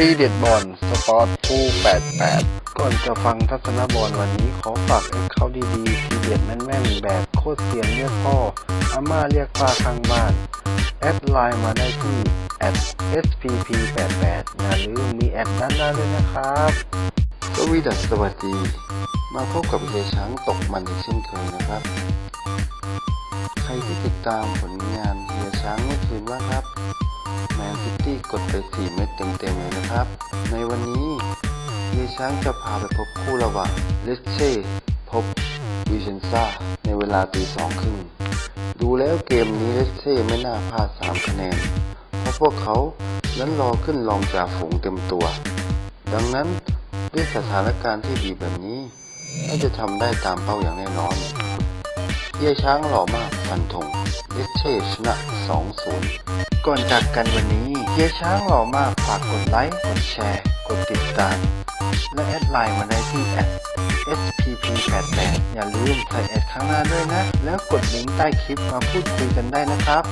ทีเด็ดบอลสปอร์ตฟู88 ก่อนจะฟังทัศนบอลวันนี้ขอฝากให้เขาดีๆ ทีเด็ดแม่นๆ แบบโคตรเสียนเรียกพ่ออาม่าเรียกป้าข้างบ้าน แอดไลน์มาได้ที่ @spp88 อย่าลืมมีแอดด้านหน้าด้วยนะครับสวีดัสสวัสดี มาพบกับเฮียช้างตกมันอีกเช่นเคยนะครับ ใครที่ติดตามผลงานเฮียช้างเมื่อคืนว่าครับ แมนซิตี้กดไป 4 เม็ดเต็มๆเลยนะครับ ในวันนี้เฮียช้างจะพาไปพบคู่ระหว่างเลสเช่พบวิเชนซ่าในเวลาตีสองครึ่งดูแล้วเกมนี้เลสเช่ไม่น่าพลาด 3 คะแนน เพราะพวกเขานั้นรอขึ้นรองจากฝูงเต็มตัว ดังนั้นด้วยสถานการณ์ที่ดีแบบนี้น่าจะทำได้ตามเป้าอย่างแน่นอนเฮียช้างหล่อมากฟันธง เลสเช่ชนะ 2-0 ก่อนจากกันวันนี้เฮียช้างหล่อมากฝากกดไลค์ กดแชร์ กดติดตาม และแอดไลน์มาได้ที่แอด spp88 อย่าลืมใส่แอดข้างหน้าด้วยนะ แล้วกดลิงก์ใต้คลิปมาพูดคุยกันได้นะครับ